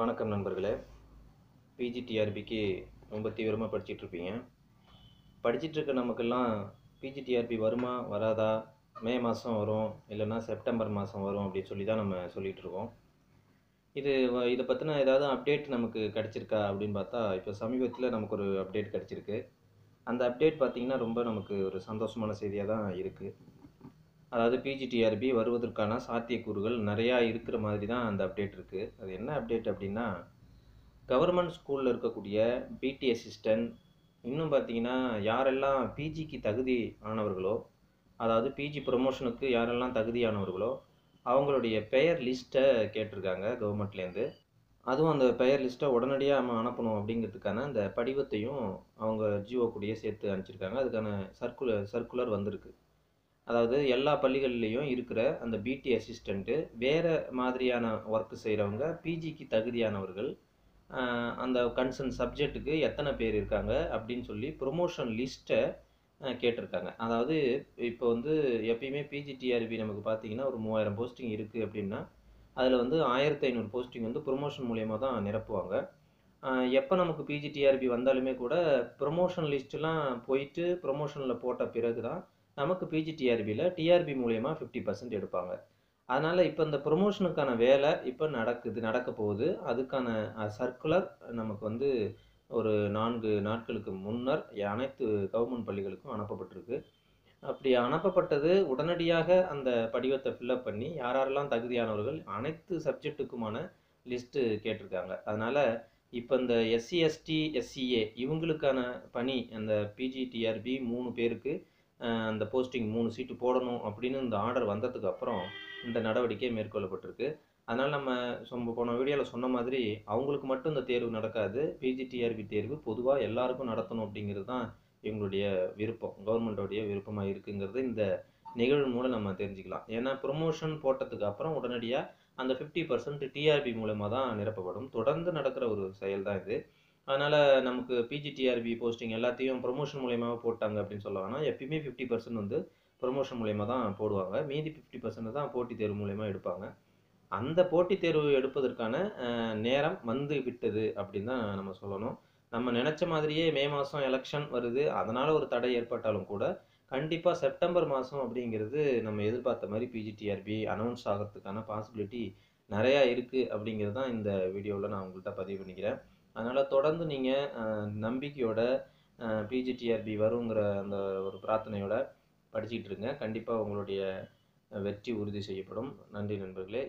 வணக்கம் நண்பர்களே. பிஜிடிஆர்பிக்கு ரொம்ப தீவிரமாக படிச்சிட்ருப்பீங்க படிச்சிட்ருக்க நமக்கெல்லாம் பிஜிடிஆர்பி வருமா வராதா? மே மாதம் வரும் இல்லைன்னா செப்டம்பர் மாதம் வரும் அப்படின்னு சொல்லி தான் நம்ம சொல்லிகிட்டு இருக்கோம். இது இதை பற்றின ஏதாவது அப்டேட் நமக்கு கிடச்சிருக்கா அப்படின்னு பார்த்தா இப்போ சமீபத்தில் நமக்கு ஒரு அப்டேட் கிடச்சிருக்கு. அந்த அப்டேட் பார்த்திங்கன்னா ரொம்ப நமக்கு ஒரு சந்தோஷமான செய்தியாக தான் இருக்குது அதாவது பிஜிடிஆர்பி வருவதற்கான சாத்தியக்கூறுகள் நிறையா இருக்கிற மாதிரி தான் அந்த அப்டேட் இருக்குது அது என்ன அப்டேட் அப்படின்னா கவர்மெண்ட் ஸ்கூலில் இருக்கக்கூடிய பிடி அசிஸ்டன்ட் இன்னும் பார்த்தீங்கன்னா யாரெல்லாம் பிஜிக்கு தகுதி ஆனவர்களோ அதாவது பிஜி ப்ரொமோஷனுக்கு யாரெல்லாம் தகுதியானவர்களோ அவங்களுடைய பெயர் லிஸ்ட்டை கேட்டிருக்காங்க கவர்மெண்ட்லேருந்து அதுவும் அந்த பெயர் லிஸ்ட்டை உடனடியாக நம்ம அனுப்பணும் அப்படிங்கிறதுக்கான அந்த படிவத்தையும் அவங்க ஜிஓ கூடயே சேர்த்து அனுப்பிச்சிருக்காங்க. அதுக்கான சர்க்குலர் சர்க்குலர் வந்திருக்கு. அதாவது எல்லா பள்ளிகள்லேயும் இருக்கிற அந்த பிடி அசிஸ்டண்ட்டு வேறு மாதிரியான ஒர்க் செய்கிறவங்க பிஜிக்கு தகுதியானவர்கள் அந்த கன்சர்ன் சப்ஜெக்ட்டுக்கு எத்தனை பேர் இருக்காங்க அப்படின்னு சொல்லி ப்ரொமோஷன் லிஸ்ட்டை கேட்டிருக்காங்க. அதாவது இப்போ வந்து எப்பயுமே பிஜிடிஆர்பி நமக்கு பார்த்தீங்கன்னா ஒரு மூவாயிரம் போஸ்டிங் இருக்குது அப்படின்னா அதில் வந்து ஆயிரத்தி ஐநூறு போஸ்டிங் வந்து ப்ரொமோஷன் மூலியமாக தான் நிரப்புவாங்க. எப்போ நமக்கு பிஜிடிஆர்பி வந்தாலுமே கூட ப்ரொமோஷன் லிஸ்ட்டுலாம் போயிட்டு ப்ரொமோஷனில் போட்ட பிறகு தான் நமக்கு பிஜிடிஆர்பியில் டிஆர்பி மூலயமா ஃபிஃப்டி பர்சன்ட் எடுப்பாங்க. அதனால் இப்போ இந்த ப்ரொமோஷனுக்கான வேலை இப்போ நடக்குது நடக்க போகுது. அதுக்கான சர்க்குலர் நமக்கு வந்து ஒரு நான்கு நாட்களுக்கு முன்னர் அனைத்து கவர்மெண்ட் பள்ளிகளுக்கும் அனுப்பப்பட்டிருக்கு. அப்படி அனுப்பப்பட்டது உடனடியாக அந்த படிவத்தை ஃபில்அப் பண்ணி யார் யாரெல்லாம் தகுதியானவர்கள் அனைத்து சப்ஜெக்ட்டுக்குமான லிஸ்ட்டு கேட்டிருக்காங்க. அதனால் இப்போ இந்த எஸ்சி எஸ்டி எஸ்சிஏ இவங்களுக்கான பணி அந்த பிஜிடிஆர்பி மூணு பேருக்கு அந்த போஸ்டிங் மூணு சீட்டு போடணும் அப்படின்னு இந்த ஆர்டர் வந்ததுக்கு அப்புறம் இந்த நடவடிக்கை மேற்கொள்ளப்பட்டிருக்கு. அதனால் நம்ம சொம்ப போன வீடியோவில் சொன்ன மாதிரி அவங்களுக்கு மட்டும் இந்த தேர்வு நடக்காது. பிஜிடிஆர்பி தேர்வு பொதுவாக எல்லாருக்கும் நடத்தணும் அப்படிங்கிறது தான் இவங்களுடைய விருப்பம். கவர்மெண்ட்டோடைய விருப்பமாக இருக்குங்கிறது இந்த நிகழ்வு மூலம் நம்ம தெரிஞ்சுக்கலாம். ஏன்னா ப்ரொமோஷன் போட்டதுக்கு அப்புறம் உடனடியாக அந்த ஃபிஃப்டி பர்சன்ட் டிஆர்பி மூலமாக தான் நிரப்பப்படும். தொடர்ந்து நடக்கிற ஒரு செயல் தான் இது. அதனால் நமக்கு பிஜிடிஆர்பி போஸ்டிங் எல்லாத்தையும் ப்ரொமோஷன் மூலியமாக போட்டாங்க அப்படின்னு சொல்ல வேணாம். எப்பயுமே ஃபிஃப்டி பர்சன்ட் வந்து ப்ரொமோஷன் மூலியமாக தான் போடுவாங்க. மீதி ஃபிஃப்டி பர்சன்ட் தான் போட்டித் தேர்வு மூலயமா எடுப்பாங்க. அந்த போட்டித் தேர்வு எடுப்பதற்கான நேரம் வந்து விட்டது அப்படின்னு தான் நம்ம சொல்லணும். நம்ம நினச்ச மாதிரியே மே மாதம் எலெக்ஷன் வருது. அதனால் ஒரு தடை ஏற்பட்டாலும் கூட கண்டிப்பாக செப்டம்பர் மாதம் அப்படிங்கிறது நம்ம எதிர்பார்த்த மாதிரி பிஜிடிஆர்பி அனௌன்ஸ் ஆகிறதுக்கான பாசிபிலிட்டி நிறையா இருக்குது அப்படிங்கிறது தான் இந்த வீடியோவில் நான் உங்கள்கிட்ட பதிவு பண்ணிக்கிறேன். அதனால் தொடர்ந்து நீங்கள் நம்பிக்கையோட பிஜிடிஆர்பி வருங்கிற அந்த ஒரு பிரார்த்தனையோட படிச்சுக்கிட்டு இருங்க. கண்டிப்பாக உங்களுடைய வெற்றி உறுதி செய்யப்படும். நன்றி நண்பர்களே.